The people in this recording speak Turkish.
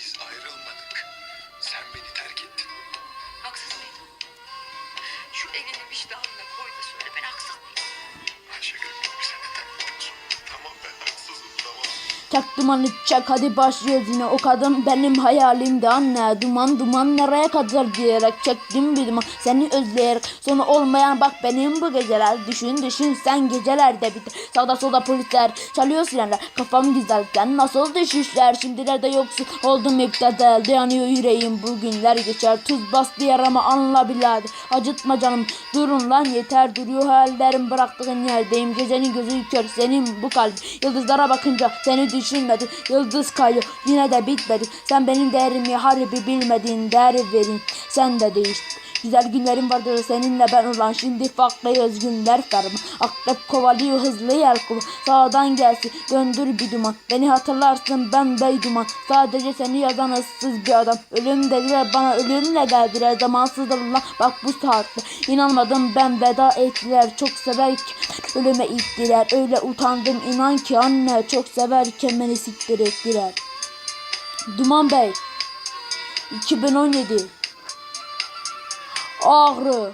Biz ayrılmadık. Sen beni terk ettin. Haksız mıydım? Şu elini vicdanına koy da söyle ben haksız mıydım? Çak dumanı çak hadi başlıyoruz yine. O kadın benim hayalimdi anne. Duman duman nereye kadar diyerek çektim bir duman. Seni özleyerek sonu olmayan bak benim bu geceler. Düşün düşün sen gecelerde bitir. Sağda solda polisler çalıyor sirenler. Kafam güzelken nasıl düşüşler? Şimdilerde yoksun oldum müptedel Dayanıyor yüreğim bugünler geçer. Tuz bastı yarama anla birader Acıtma canım durun lan yeter. Duruyor hayallerim bıraktığın yerdeyim. Gecenin gözü kör senin bu kalbin. Yıldızlara bakınca seni düşünmedim Yıldız kayıyor yine de bitmedi. Sen benim değerimi harbi bilmedin Değer verin. Sen de değiştin Güzel günlerim vardı seninle ben olan Şimdi farklıyız günler karma Akrep kovalıyor hızlı yer kulu Sağdan gelsin döndür bir duman. Beni hatırlarsın ben bey duman. Sadece seni yazan ıssız bir adam. Ölüm dediler bana ölümle geldiler Zamansızlar bak bu saatte İnanmadım ben veda ettiler. Çok severken ölüme ittiler Öyle utandım inan ki anne. Çok severken beni siktir ettiler. Duman Bey 2017 Ağrı